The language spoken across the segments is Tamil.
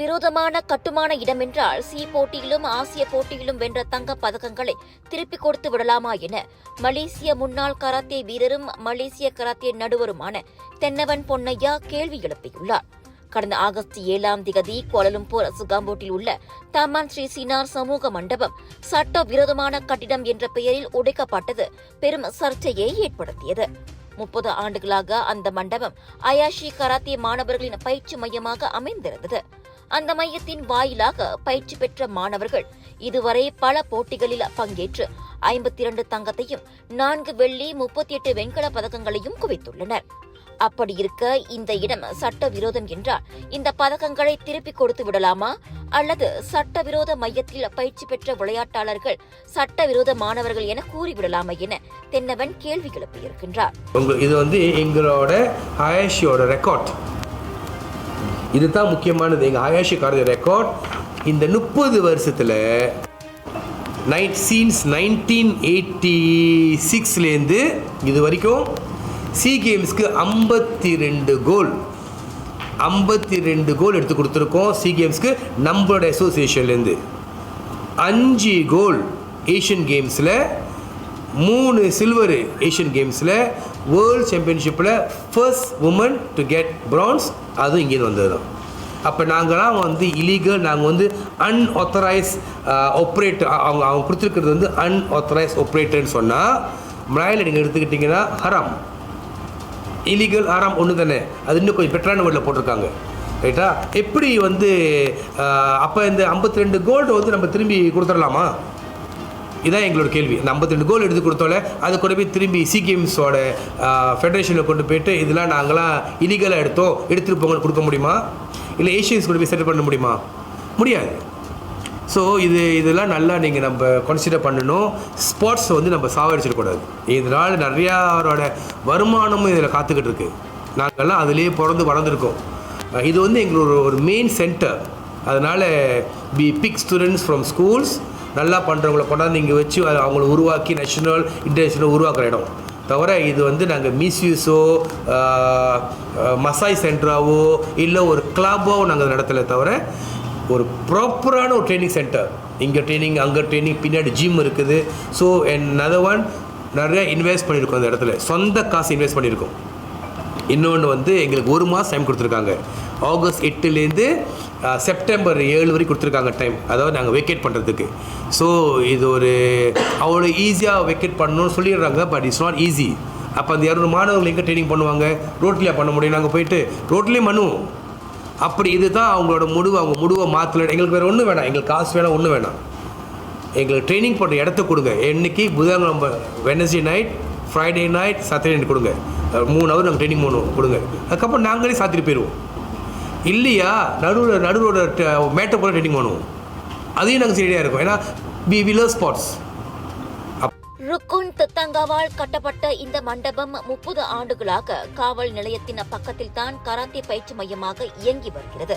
விரோதமான கட்டுமான இடமென்றால் சி போட்டியிலும் ஆசிய போட்டியிலும் வென்ற தங்கப் பதக்கங்களை திருப்பிக் கொடுத்து விடலாமா என மலேசிய முன்னாள் கராத்தே வீரரும் மலேசிய கராத்தே நடுவருமான தென்னவன் பொன்னையா கேள்வி எழுப்பியுள்ளார். கடந்த ஆகஸ்ட் ஏழாம் திகதி கோலலும்பூர் சுகாம்போட்டில் உள்ள தமான் ஸ்ரீ சினார் சமூக மண்டபம் சட்ட விரோதமான கட்டிடம் என்ற பெயரில் உடைக்கப்பட்டது பெரும் சர்ச்சையை ஏற்படுத்தியது. முப்பது ஆண்டுகளாக அந்த மண்டபம் அயாஷி கராத்தே மாணவர்களின் பயிற்சி மையமாக அமைந்திருந்தது. அந்த மையத்தின் வாயிலாக பயிற்சி பெற்ற மாணவர்கள் இதுவரை பல போட்டிகளில் பங்கேற்று ஐம்பத்தி இரண்டு தங்கத்தையும் நான்கு வெள்ளி முப்பத்தி எட்டு வெண்கல பதக்கங்களையும் குவித்துள்ளனர். அப்படி இருக்க இந்த இடம் சட்டவிரோதம் என்றால் இந்த பதக்கங்களை திருப்பிக் கொடுத்து விடலாமா? அல்லது சட்டவிரோத மையத்தில் பயிற்சி பெற்ற விளையாட்டாளர்கள் சட்டவிரோத மாணவர்கள் என கூறிவிடலாமா என தென்னவன் கேள்வி எழுப்பியிருக்கின்றார். இது வந்து எங்களோட ரெக்கார்ட் இதுதான் முக்கியமானது. எங்கள் ஆயாஷி காரதி ரெக்கார்ட் இந்த முப்பது வருஷத்தில் நைட் சீன்ஸ் நைன்டீன் எயிட்டி சிக்ஸ்லேருந்து இது வரைக்கும் சி கேம்ஸ்க்கு ஐம்பத்தி ரெண்டு கோல் ஐம்பத்தி ரெண்டு கோல் எடுத்து கொடுத்துருக்கோம் சி கேம்ஸ்க்கு நம்மளோட அசோசியேஷன்லேருந்து அஞ்சு கோல் ஏஷியன் கேம்ஸில் மூணு சில்வர் ஏஷியன் கேம்ஸில் world சாம்பியன்ஷிப்பில் first woman to get bronze அதுவும் இங்கேருந்து வந்தது தான் அப்போ நாங்களாம் வந்து இலீகல் நாங்கள் வந்து அன்ஆத்தரைஸ் ஆப்ரேட் அவங்க அவங்க கொடுத்துருக்கிறது வந்து அன்ஆத்தரைஸ் ஆப்ரேட்டர்னு சொன்னால் மலையில் நீங்கள் எடுத்துக்கிட்டிங்கன்னா ஹராம் இலீகல் ஹரம் ஒன்று தானே அது இன்னும் கொஞ்சம் பெட்டரான வேர்டில் போட்டிருக்காங்க. ரைட்டா எப்படி வந்து அப்போ இந்த ஐம்பத்தி ரெண்டு கோல்டு வந்து நம்ம திரும்பி கொடுத்துடலாமா? இதான் எங்களோட கேள்வி. அந்த ஐம்பத்தி ரெண்டு கோல் எடுத்து கொடுத்தோல அதை கொண்டு போய் திரும்பி சி கேம்ஸோட ஃபெடரேஷனில் கொண்டு போயிட்டு இதெல்லாம் நாங்களாம் இலீகலாக எடுத்தோம் எடுத்துகிட்டு போங்க கொடுக்க முடியுமா? இல்லை ஏஷியன்ஸ் கொண்டு போய் செட்டில் பண்ண முடியுமா? முடியாது. ஸோ இது இதெல்லாம் நல்லா நீங்கள் நம்ம கன்சிடர் பண்ணணும். ஸ்போர்ட்ஸை வந்து நம்ம சாவடிச்சிடக்கூடாது இதனால் நிறையாரோட வருமானமும் இதில் காத்துக்கிட்டு இருக்குது நாங்கள்லாம் அதுலேயே பிறந்து வளர்ந்துருக்கோம். இது வந்து எங்களோட ஒரு மெயின் சென்டர் அதனால் பி பிக் ஸ்டூடெண்ட்ஸ் ஃப்ரம் ஸ்கூல்ஸ் நல்லா பண்ணுறவங்கள கொண்டாந்து இங்கே வச்சு அதை அவங்கள உருவாக்கி நேஷனல் இன்டர்நேஷனல் உருவாக்குற இடம். தவிர இது வந்து நாங்கள் மிஸ்யூஸோ மசாஜ் சென்டராவோ இல்லை ஒரு கிளப்போ நாங்கள் நடத்தலை தவிர ஒரு ப்ராப்பரான ஒரு ட்ரைனிங் சென்டர் இங்கே ட்ரைனிங் அங்கே ட்ரைனிங் பின்னாடி ஜிம் இருக்குது. ஸோ another ஒன் நிறைய இன்வெஸ்ட் பண்ணியிருக்கோம் அந்த இடத்துல. சொந்த காசு இன்வெஸ்ட் பண்ணியிருக்கோம் இன்னொன்று வந்து எங்களுக்கு ஒரு மாதம் டைம் கொடுத்துருக்காங்க. ஆகஸ்ட் எட்டுலேருந்து செப்டம்பர் ஏழு வரைக்கும் கொடுத்துருக்காங்க டைம் அதாவது நாங்கள் வெக்கேட் பண்ணுறதுக்கு ஸோ இது ஒரு அவ்வளோ ஈஸியாக வெக்கேட் பண்ணணும்னு சொல்லிடுறாங்க பட் இட்ஸ் நாட் ஈஸி அப்போ அந்த இரநூறு மாணவர்கள் எங்கே ட்ரைனிங் பண்ணுவாங்க? ரோட்லேயே பண்ண முடியும். நாங்கள் போயிட்டு ரோட்லேயே பண்ணுவோம் அப்படி இதுதான் அவங்களோட முடிவு. அவங்க முடிவை மாற்றல எங்களுக்கு வேறு ஒன்றும் வேணாம். எங்களுக்கு காசு வேணாம் ஒன்றும் வேணாம். எங்களுக்கு ட்ரைனிங் பண்ணுற இடத்த கொடுங்க. என்னைக்கு? புதன்கிழமை Wednesday night Friday night Saturday night கொடுங்க. மூணு ஹவர் நாங்கள் ட்ரைனிங் பண்ணுவோம். கொடுங்க. அதுக்கப்புறம் நாங்களே சாத்திட்டு போயிடுவோம். இல்லையா? நடுவில் நடுவோட மேட்டை போல ட்ரைனிங் பண்ணுவோம் அதையும் நாங்கள் சரியாக இருக்கோம். ஏன்னா பி வி லவ் ஸ்பாட்ஸ் ருக்குன் தித்தங்காவால் கட்டப்பட்ட இந்த மண்டபம் முப்பது ஆண்டுகளாக காவல் நிலையத்தின் பக்கத்தில் தான் கராத்தே பயிற்சி மையமாக இயங்கி வருகிறது.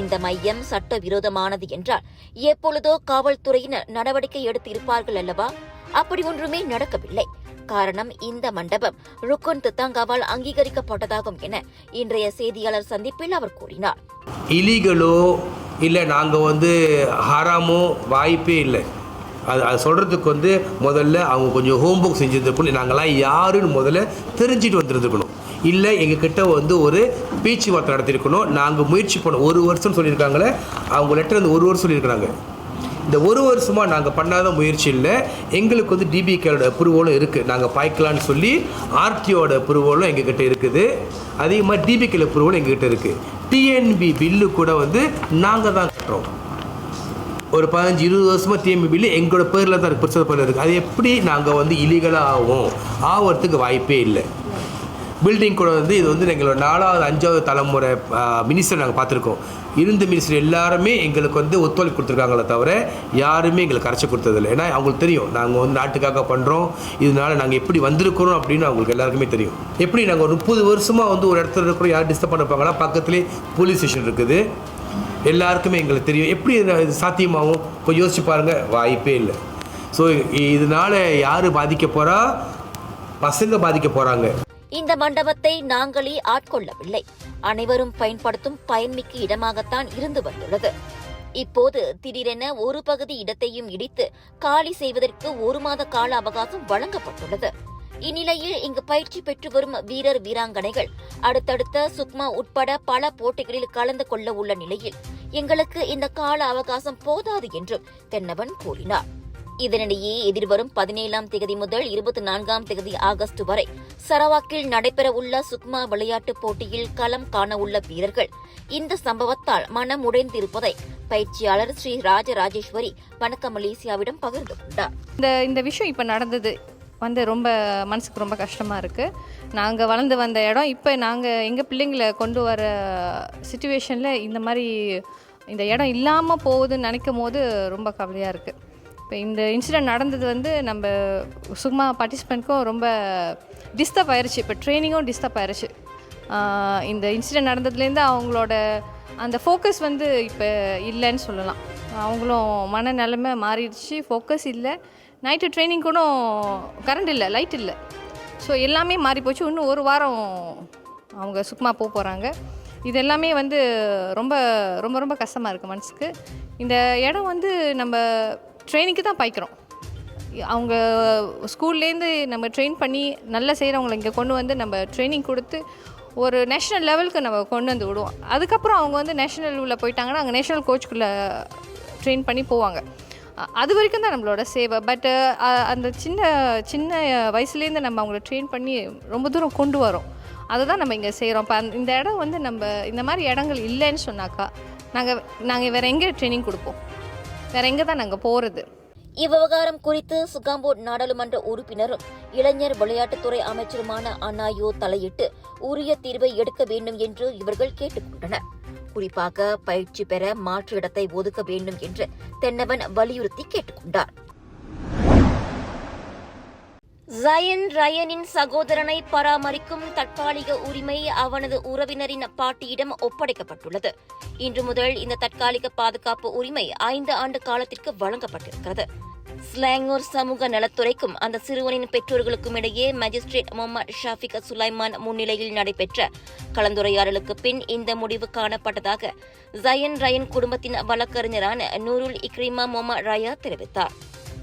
இந்த மையம் சட்டவிரோதமானது என்றால் எப்பொழுதோ காவல்துறையினர் நடவடிக்கை எடுத்து இருப்பார்கள் அல்லவா? அப்படி ஒன்றுமே நடக்கவில்லை. காரணம் இந்த மண்டபம். ருக்குன் தித்தங்காவால் அங்கீகரிக்கப்பட்டதாகும் என இன்றைய செய்தியாளர் சந்திப்பில் அவர் கூறினார். இலீகலோ இல்லை நாங்கள் வந்து ஹராமோ வாய்ப்பே இல்லை. அது அது சொல்கிறதுக்கு வந்து முதல்ல அவங்க கொஞ்சம் ஹோம் ஒர்க் நாங்களாம் யாருன்னு முதல்ல தெரிஞ்சுட்டு வந்துருந்துருக்கணும். இல்லை எங்ககிட்ட வந்து ஒரு பேச்சுவார்த்தை நடத்தியிருக்கணும். நாங்கள் முயற்சி பண்ணோம். ஒரு வருஷம் சொல்லியிருக்காங்களே அவங்க லெட்டர் வந்து ஒரு வருஷம் சொல்லியிருக்கிறாங்க. இந்த ஒரு வருஷமாக நாங்கள் பண்ணாத முயற்சி இல்லை. எங்களுக்கு வந்து டிபிகேட அப்ரூவலும் இருக்குது நாங்கள் பாய்க்கலான்னு சொல்லி ஆர்டிஓட அப்ரூவலும் எங்ககிட்ட இருக்குது. அதிகமாக டிபிகேல அப்ரூவலும் எங்ககிட்ட இருக்குது டிஎன்பி பில்லு கூட வந்து நாங்கள் தான் கட்டுறோம். ஒரு பதினஞ்சு இருபது வருஷமாக டிஎம்பி பில்லு எங்களோட பேரில் தான் இருக்குது பிரச்சனை பேரில் இருக்குது அது எப்படி நாங்கள் வந்து இலீகலாக ஆகும் ஆகிறதுக்கு வாய்ப்பே இல்லை. பில்டிங் கூட வந்து இது வந்து எங்களோட நாலாவது அஞ்சாவது தலைமுறை மினிஸ்டர் நாங்கள் பார்த்துருக்கோம். இருந்த மினிஸ்டர் எல்லாருமே எங்களுக்கு வந்து ஒத்துழைப்பு கொடுத்துருக்காங்களே தவிர யாருமே எங்களுக்கு கரைச்சி கொடுத்ததில்லை. ஏன்னா அவங்களுக்கு தெரியும் நாங்கள் வந்து நாட்டுக்காக பண்ணுறோம் இதனால நாங்கள் எப்படி வந்திருக்கிறோம் அப்படின்னு அவங்களுக்கு எல்லாருக்குமே தெரியும். எப்படி நாங்கள் ஒரு முப்பது வருஷமாக வந்து ஒரு இடத்துல இருக்கிறோம் யார் டிஸ்டர்ப் பண்ண பக்கத்துலேயே போலீஸ் ஸ்டேஷன் இருக்குது. எல்லாருக்குமே எங்களுக்கு தெரியும். எப்படி இது சாத்தியமாகும்? இப்போ யோசிச்சு பாருங்கள் வாய்ப்பே இல்லை. ஸோ இதனால யார் பாதிக்க போகிறா பசங்க பாதிக்க போகிறாங்க இந்த மண்டபத்தை நாங்களே ஆட்கொள்ளவில்லை. அனைவரும் பயன்படுத்தும் பயன்மிக்க இடமாகத்தான் இருந்து வந்துள்ளது. இப்போது திடீரென ஒரு பகுதி இடத்தையும் இடித்து காலி செய்வதற்கு ஒரு மாத கால அவகாசம் வழங்கப்பட்டுள்ளது. இந்நிலையில் இங்கு பயிற்சி பெற்று வரும் வீரர் வீராங்கனைகள் அடுத்தடுத்த சுக்மா உட்பட பல போட்டிகளில் கலந்து கொள்ள உள்ள நிலையில் எங்களுக்கு இந்த கால அவகாசம் போதாது என்றும் தென்னவன் கூறினார். இதனிடையே எதிர்வரும் பதினேழாம் தேதி முதல் இருபத்தி நான்காம் தேதி ஆகஸ்ட் வரை சரவாக்கில் நடைபெறவுள்ள சுக்மா விளையாட்டுப் போட்டியில் களம் காணவுள்ள வீரர்கள். இந்த சம்பவத்தால் மனம் உடைந்திருப்பதை பயிற்சியாளர் ஸ்ரீ ராஜராஜேஸ்வரி வணக்க மலேசியாவிடம் பகிர்ந்து கொண்டார். இந்த இந்த விஷயம் இப்போ நடந்தது வந்து ரொம்ப மனசுக்கு ரொம்ப கஷ்டமாக இருக்குது நாங்கள் வளர்ந்து வந்த இடம் இப்போ நாங்கள் எங்கள் பிள்ளைங்களை கொண்டு வர சுச்சுவேஷனில் இந்த மாதிரி இந்த இடம் இல்லாமல் போகுதுன்னு நினைக்கும் போது ரொம்ப கவலையாக இருக்குது இப்போ இந்த இன்சிடென்ட் நடந்தது வந்து நம்ம சும்மா பார்ட்டிசிபெண்ட்க்கும் ரொம்ப டிஸ்டர்ப் ஆயிடுச்சு இப்போ ட்ரைனிங்கும் டிஸ்டர்ப் ஆயிடுச்சு இந்த இன்சிடென்ட் நடந்ததுலேருந்து அவங்களோட அந்த ஃபோக்கஸ் வந்து இப்போ இல்லைன்னு சொல்லலாம். அவங்களும் மனநிலைமை மாறிடுச்சு. ஃபோக்கஸ் இல்லை. நைட்டு ட்ரைனிங் கூட கரண்ட் இல்லை லைட் இல்லை. ஸோ எல்லாமே மாறி போச்சு. இன்னும் ஒரு வாரம் அவங்க சுக்மா போக போகிறாங்க இது எல்லாமே வந்து ரொம்ப ரொம்ப ரொம்ப கஷ்டமாக இருக்குது மனசுக்கு. இந்த இடம் வந்து நம்ம ட்ரெயினிங்க்கு தான் பாய்க்கிறோம். அவங்க ஸ்கூல்லேருந்து நம்ம ட்ரெயின் பண்ணி நல்லா செய்கிறவங்களை இங்கே கொண்டு வந்து நம்ம ட்ரைனிங் கொடுத்து ஒரு நேஷ்னல் லெவலுக்கு நம்ம கொண்டு வந்து விடுவோம். அதுக்கப்புறம் அவங்க வந்து நேஷ்னல் உள்ள போயிட்டாங்கன்னா அங்கே நேஷ்னல் கோச்சுக்குள்ளே ட்ரெயின் பண்ணி போவாங்க. அது வரைக்கும் தான் நம்மளோட சேவை. பட்டு அந்த சின்ன சின்ன வயசுலேருந்து நம்ம அவங்கள ட்ரெயின் பண்ணி ரொம்ப தூரம் கொண்டு வரோம். அதை தான் நம்ம இங்கே செய்கிறோம் இப்போ இந்த இடம் வந்து நம்ம இந்த மாதிரி இடங்கள் இல்லைன்னு சொன்னாக்கா நாங்கள் நாங்கள் வேறு எங்கே ட்ரைனிங் கொடுப்போம். வேற எங்கே தான் நாங்கள் போகிறது இவ்விவகாரம் குறித்து சுகாம்போட் நாடாளுமன்ற உறுப்பினரும் இளைஞர் விளையாட்டுத்துறை அமைச்சருமான அன்னாயோ தலையிட்டு உரிய தீர்வை எடுக்க வேண்டும் என்று இவர்கள் கேட்டுக்கொண்டனர். குறிப்பாக பயிற்சி பெற மாற்று இடத்தை ஒதுக்க வேண்டும் என்று தென்னவன் வலியுறுத்தி கேட்டுக்கொண்டார். ஜயன் ரயனின் சகோதரனை பராமரிக்கும் தற்காலிக உரிமை அவனது உறவினரின் பாட்டியிடம் ஒப்படைக்கப்பட்டுள்ளது. இன்று முதல் இந்த தற்காலிக பாதுகாப்பு உரிமை ஐந்து ஆண்டு காலத்திற்கு வழங்கப்பட்டிருக்கிறது. ஸ்லாங்கூர் சமூக நலத்துறைக்கும் அந்த சிறுவனின் பெற்றோர்களுக்கும் இடையே மஜிஸ்ட்ரேட் முகமது ஷாஃபிக் சுலைமான் முன்னிலையில் நடைபெற்ற கலந்துரையாடலுக்கு பின் இந்த முடிவு காணப்பட்டதாக ஜயன் ரயன் குடும்பத்தின் வழக்கறிஞரான நூருல் இக்ரிமா முகமது ரயா தெரிவித்தார்.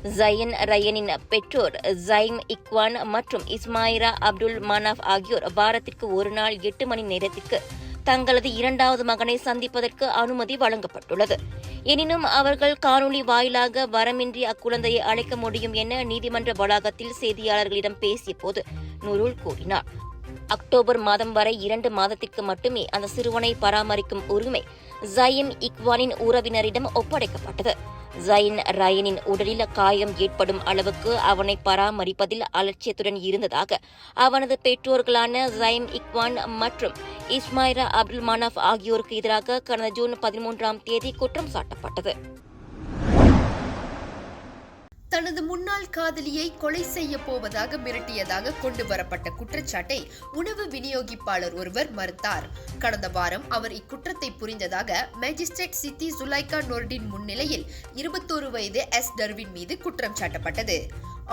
ஜயன் ரயனின் பெற்றோர் ஜைம் இக்வான் மற்றும் இஸ்மாயிரா அப்துல் மனாஃப் ஆகியோர் வாரத்திற்கு ஒரு நாள் எட்டு மணி நேரத்திற்கு தங்களது இரண்டாவது மகனை சந்திப்பதற்கு அனுமதி வழங்கப்பட்டுள்ளது. எனினும் அவர்கள் காணொலி வாயிலாக வரமின்றி அக்குழந்தையை அழைக்க முடியும் என நீதிமன்ற வளாகத்தில் செய்தியாளர்களிடம் பேசிய போது நுருல் கூறினார். அக்டோபர் மாதம் வரை இரண்டு மாதத்திற்கு மட்டுமே அந்த சிறுவனை பராமரிக்கும் உரிமை ஜயின் இக்வானின் உறவினரிடம் ஒப்படைக்கப்பட்டது. ஜயின் ரயனின் உடலில் காயம் ஏற்படும் அளவுக்கு அவனை பராமரிப்பதில் அலட்சியத்துடன் இருந்ததாக அவனது பெற்றோர்களான ஜயம் இக்வான் மற்றும் இஸ்மாயிரா அப்துல் மனாஃப் ஆகியோருக்கு எதிராக கடந்த ஜூன் பதிமூன்றாம் தேதி குற்றம் சாட்டப்பட்டது. தனது முன்னாள் காதலியை கொலை செய்ய போவதாக மிரட்டியதாக கொண்டு வரப்பட்ட குற்றச்சாட்டை உணவு விநியோகிப்பாளர் ஒருவர் மறுத்தார். கடந்த வாரம் அவர் இக்குற்றத்தை புரிந்ததாக மேஜிஸ்ட்ரேட் சித்தி சுலைகா நோர்டின் முன்னிலையில் இருபத்தோரு வயது எஸ் டர்வின் மீது குற்றம் சாட்டப்பட்டது.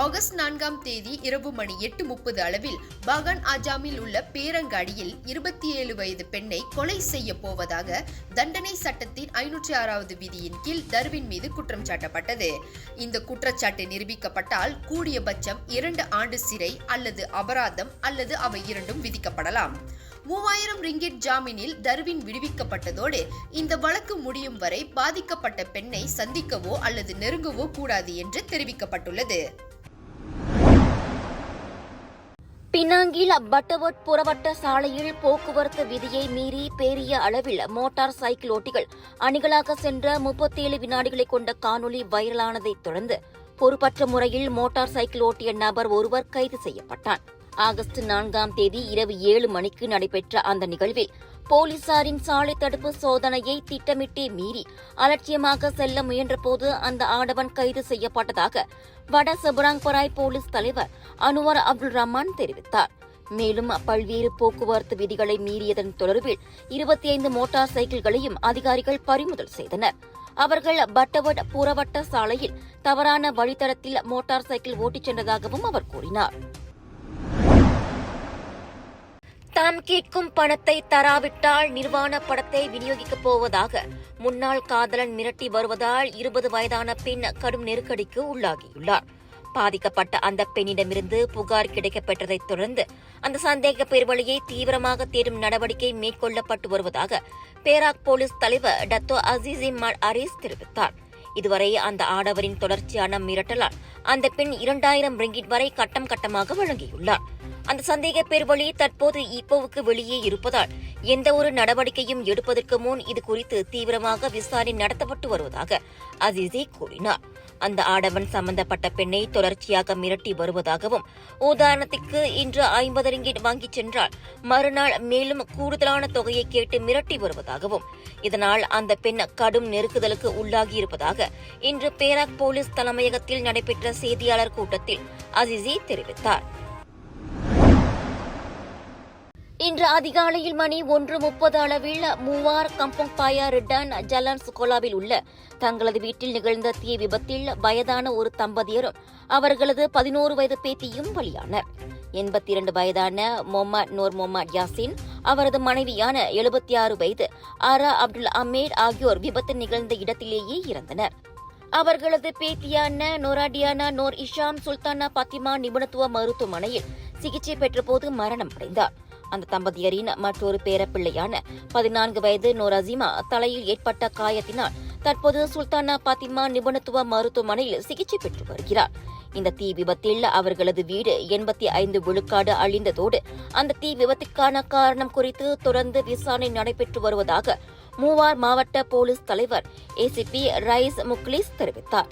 ஆகஸ்ட் நான்காம் தேதி இரவு மணி எட்டு முப்பது அளவில் பகன் ஆஜாமில் உள்ள பேரங்காடியில் இருபத்தி ஏழு வயது பெண்ணை கொலை செய்ய போவதாக தண்டனை சட்டத்தின் ஐநூற்றி ஆறாவது விதியின் கீழ் டர்வின் மீது குற்றம் சாட்டப்பட்டது. இந்த குற்றச்சாட்டு நிரூபிக்கப்பட்டால் கூடியபட்சம் இரண்டு ஆண்டு சிறை அல்லது அபராதம் அல்லது அவை இரண்டும் விதிக்கப்படலாம். மூவாயிரம் ரிங்கிட் ஜாமீனில் தர்வின் விடுவிக்கப்பட்டதோடு இந்த வழக்கு முடியும் வரை பாதிக்கப்பட்ட பெண்ணை சந்திக்கவோ அல்லது நெருங்கவோ கூடாது என்று தெரிவிக்கப்பட்டுள்ளது. பினாங்கில் அப்பட்டவட் புறவட்ட சாலையில் போக்குவரத்து விதியை மீறி பெரிய அளவில் மோட்டார் சைக்கிள் ஓட்டிகள் அணிகளாக சென்ற முப்பத்தேழு வினாடிகளை கொண்ட காணொலி வைரலானதைத் தொடர்ந்து பொறுப்பற்ற முறையில் மோட்டார் சைக்கிள் ஓட்டிய நபர் ஒருவர் கைது செய்யப்பட்டான் ஆகஸ்ட் நான்காம் தேதி இரவு ஏழு மணிக்கு நடைபெற்ற அந்த நிகழ்வில் போலீசாரின் சாலை தடுப்பு சோதனையை திட்டமிட்டே மீறி அலட்சியமாக செல்ல முயன்றபோது அந்த ஆடவன் கைது செய்யப்பட்டதாக வட செபராங்பராய் போலீஸ் தலைவர் அனுவர் அப்துல் ரஹ்மான் தெரிவித்தார். மேலும் பல்வேறு போக்குவரத்து விதிகளை மீறியதன் தொடர்பில் இருபத்தி ஐந்து மோட்டார் சைக்கிள்களையும் அதிகாரிகள் பறிமுதல் செய்தனர். அவர்கள் பட்டவட் புறவட்ட சாலையில் தவறான வழித்தடத்தில் மோட்டார் சைக்கிள் ஓட்டிச் சென்றதாகவும் அவர் கூறினார். தாம் கேட்கும் பணத்தை தராவிட்டால் நிர்வாண படத்தை விநியோகிக்கப் போவதாக முன்னாள் காதலன் மிரட்டி வருவதால் இருபது வயதான பெண் கடும் நெருக்கடிக்கு உள்ளாகியுள்ளார். பாதிக்கப்பட்ட அந்த பெண்ணிடமிருந்து புகார் கிடைக்கப்பெற்றதைத் தொடர்ந்து அந்த சந்தேக பெருவழியை தீவிரமாக தேடும் நடவடிக்கை மேற்கொள்ளப்பட்டு வருவதாக பேராக் போலீஸ் தலைவர் டத்தோ அசீஸ் மல் அரீஸ் தெரிவித்தார். இதுவரை அந்த ஆடவரின் தொடர்ச்சியான மிரட்டலால் அந்த பெண் இரண்டாயிரம் ரிங்கிட் வரை கட்டம் கட்டமாக வழங்கியுள்ளார். அந்த சந்தேக பெருவழி தற்போது இப்போவுக்கு வெளியே இருப்பதால் எந்த ஒரு நடவடிக்கையும் எடுப்பதற்கு முன் இது குறித்து தீவிரமாக விசாரணை நடத்தப்பட்டு வருவதாக அசீசி கூறினார். அந்த ஆடவன் சம்பந்தப்பட்ட பெண்ணை தொடர்ச்சியாக மிரட்டி வருவதாகவும் உதாரணத்திற்கு இன்று ஐம்பது ரிங்கிட் வாங்கிச் சென்றால் மறுநாள் மேலும் கூடுதலான தொகையை கேட்டு மிரட்டி வருவதாகவும் இதனால் அந்த பெண் கடும் நெருக்குதலுக்கு உள்ளாகியிருப்பதாக இன்று பேராக் போலீஸ் தலைமையகத்தில் நடைபெற்ற செய்தியாளர் கூட்டத்தில் அசிசி தெரிவித்தார். இன்று அதிகாலையில் மணி ஒன்று முப்பது அளவில் Muar Kampung Paya Ritan Jalan சுகோலாவில் உள்ள தங்களது வீட்டில் நிகழ்ந்த தீ விபத்தில் வயதான ஒரு தம்பதியரும் அவர்களது பதினோரு வயது பேத்தியும் பலியானர். எண்பத்தி இரண்டு வயதான மொமாட் நூர் மொமாட் யாசின் அவரது மனைவியான எழுபத்தி ஆறு வயது ஆரா அப்துல் அமீர் ஆகியோர் விபத்து நிகழ்ந்த இடத்திலேயே இறந்தனர். அவர்களது பேத்தியான நோராடியானா நோர் இஷாம் சுல்தானா பாத்திமா நிபுணத்துவ மருத்துவமனையில் சிகிச்சை பெற்றபோது மரணம் அடைந்தார். அந்த தம்பதியரின் மற்றொரு பேரப்பிள்ளையான பதினான்கு வயது நோராசிமா தலையில் ஏற்பட்ட காயத்தினால் தற்போது சுல்தானா பாத்திமா நிபுணத்துவ மருத்துவமனையில் சிகிச்சை பெற்று வருகிறார். இந்த தீ விபத்தில் அவர்களது வீடு எண்பத்தி ஐந்து விழுக்காடு அழிந்ததோடு அந்த தீ விபத்துக்கான காரணம் குறித்து தொடர்ந்து விசாரணை நடைபெற்று வருவதாக மூவார் மாவட்ட போலீஸ் தலைவர் ஏசிபி ரைஸ் முக்லிஸ் தெரிவித்தார்.